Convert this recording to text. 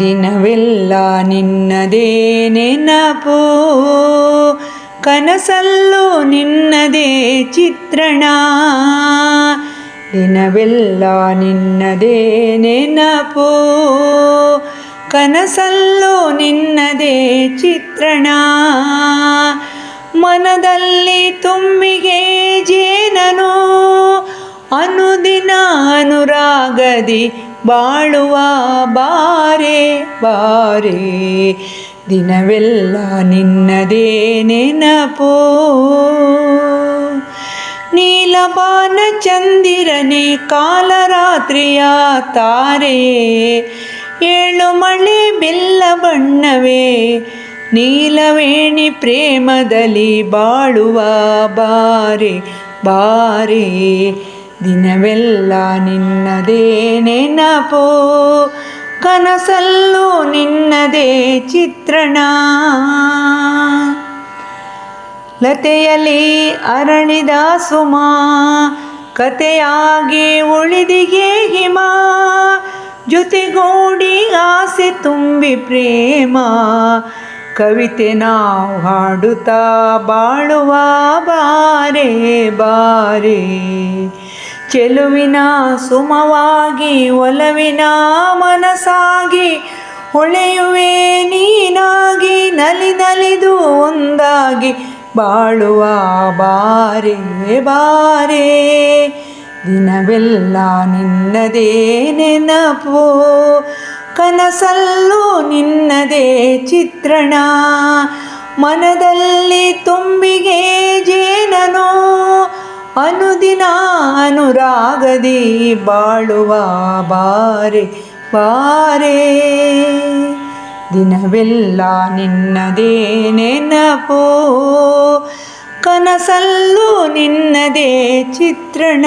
ದಿನವೆಲ್ಲ ನಿನ್ನದೇ ನೆನಪು. ಕನಸಲ್ಲೂ ನಿನ್ನದೇ ಚಿತ್ರಣ. ದಿನವೆಲ್ಲ ನಿನ್ನದೇ ನೆನಪು. ಕನಸಲ್ಲೂ ನಿನ್ನದೇ ಚಿತ್ರಣ. ಮನದಲ್ಲಿ ತುಂಬಿಗೆ ಜೇನನು. ಅನುದಿನ ಅನುರಾಗದಿ ಬಾಳುವ ಬಾರೆ ಬಾರೆ. ದಿನವೆಲ್ಲ ನಿನ್ನದೇ ನೆನಪೋ. ನೀಲಬಾನ ಚಂದಿರನೆ ಕಾಲರಾತ್ರಿಯ ತಾರೆ. ಏಳು ಮಳೆ ಬೆಲ್ಲ ಬಣ್ಣವೇ, ನೀಲವೇಣಿ ಪ್ರೇಮದಲ್ಲಿ ಬಾಳುವ ಬಾರೆ ಬಾರೆ. ದಿನವೆಲ್ಲ ನಿನ್ನದೇ ನೆನಪೋ, ಕನಸಲ್ಲೂ ನಿನ್ನದೇ ಚಿತ್ರಣ. ಲತೆಯಲ್ಲಿ ಅರಳಿದ ಸುಮ, ಕತೆಯಾಗಿ ಉಳಿದಿಗೆ ಹಿಮ, ಜೊತೆಗೂಡಿ ಆಸೆ ತುಂಬಿ ಪ್ರೇಮ. ಕವಿತೆ ನಾವು ಹಾಡುತ್ತಾ ಬಾಳುವ ಬಾರೇ, ಬಾರೆ. ಚೆಲುವಿನ ಸುಮವಾಗಿ, ಒಲವಿನ ಮನಸಾಗಿ ಹೊಳೆಯುವೆ ನೀನಾಗಿ, ನಲಿ ನಲಿದು ಒಂದಾಗಿ, ಬಾಳುವ ಬಾರೆ ಬಾರೆ. ದಿನವೆಲ್ಲ ನಿನ್ನದೇ ನೆನಪು, ಕನಸಲ್ಲೂ ನಿನ್ನದೇ ಚಿತ್ರಣ. ಮನದಲ್ಲಿ ತುಂಬಿಗೆ ಜೇನನು ಅನುದಿನ ಅನುರಾಗದಿ ಬಾಳುವ ಬಾರೆ ಬಾರೆ. ದಿನವೆಲ್ಲ ನಿನ್ನದೇ ನೆನಪೋ ಕನಸಲ್ಲೂ ನಿನ್ನದೇ ಚಿತ್ರಣ.